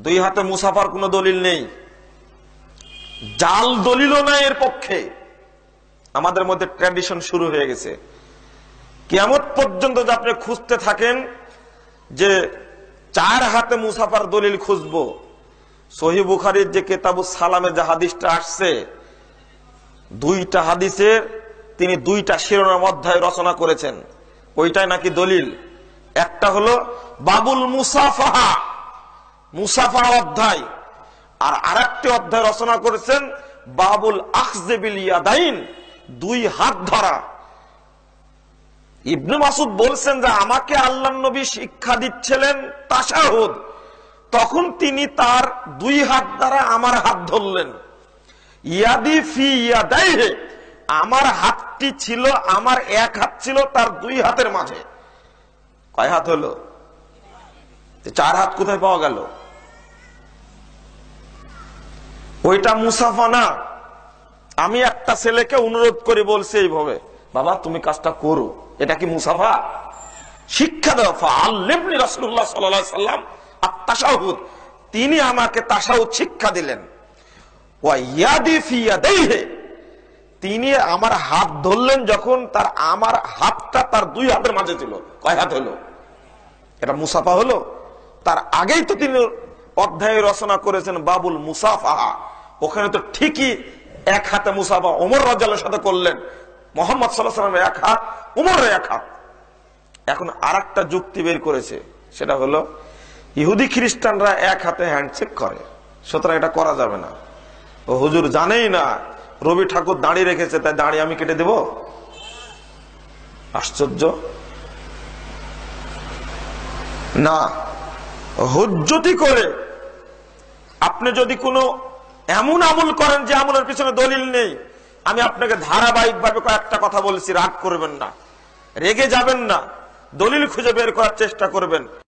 দুই হাতে মুসাফার কোনো দলিল নেই। জাল দলিলও নাই এর পক্ষে। আমাদের মধ্যে ট্র্যাডিশন শুরু হয়ে গেছে। কেমন পর্যন্ত যে আপনি খুঁজতে থাকেন যে চার হাতে মুসাফার দলিল খুঁজবো সহি বুখারির যে কেতাবু সালামের যে হাদিসটা আসছে, দুইটা হাদিসের তিনি দুইটা শিরোনাম অধ্যায় রচনা করেছেন। ওইটাই নাকি দলিল? একটা হলো বাবুল মুসাফাহা। মুসাফা অধ্যায়। আর আরেকটি অধ্যায় রচনা করেছেন বাবুল আখজেবিল ইয়াদাইন, দুই হাত ধরা। ইবনু মাসুদ বলছেন যে, আমাকে আল্লাহ নবী শিক্ষা দিচ্ছিলেন তাসাহুদ তখন তিনি তার দুই হাত দ্বারা আমার হাত ধরলেন। ইয়াদি ফি ইয়াদাইহে, আমার হাতটি ছিল, আমার এক হাত ছিল তার দুই হাতের মাঝে। কয় হাত হলো? চার হাত কোথায় পাওয়া গেল? ওইটা মুসাফা না। আমি একটা ছেলেকে অনুরোধ করে বলছি এইভাবে, বাবা, তুমি কাজটা করো। এটা কি মুসাফা? শিক্ষা দেওয়া তিনি আমাকে শিক্ষা দিলেন। তিনি আমার হাত ধরলেন যখন তার আমার হাতটা তার দুই হাতের মাঝে ছিল। কয় হাত হলো? এটা মুসাফা হলো? তার আগেই তো তিনি অধ্যায় রচনা করেছেন বাবুল মুসাফাহা। ওখানে তো ঠিকই এক হাতে মুসাফা ওমর রাজ্জালের সাথে করলেন। মোহাম্মদ সাল্লাহ এক হাত, উমরের এক হাত। এখন আর যুক্তি বের করেছে, সেটা হলো, ইহুদি খ্রিস্টানরা এক হাতে হ্যান্ডশেক করে। সুতরাং এটা করা যাবে না। ও হুজুর জানেই না, রবি ঠাকুর দাঁড়িয়ে রেখেছে, তাই দাঁড়িয়ে আমি কেটে দেব? আশ্চর্য। না হুজ্জতি করে। আপনি যদি কোনো এমন আমল করেন যে আমলের পিছনে দলিল নেই, আমি আপনাকে ধারাবাহিকভাবে কয়েকটা কথা বলছি, রাগ করবেন না। রেগে যাবেন না। দলিল খুঁজে বের করার চেষ্টা করবেন।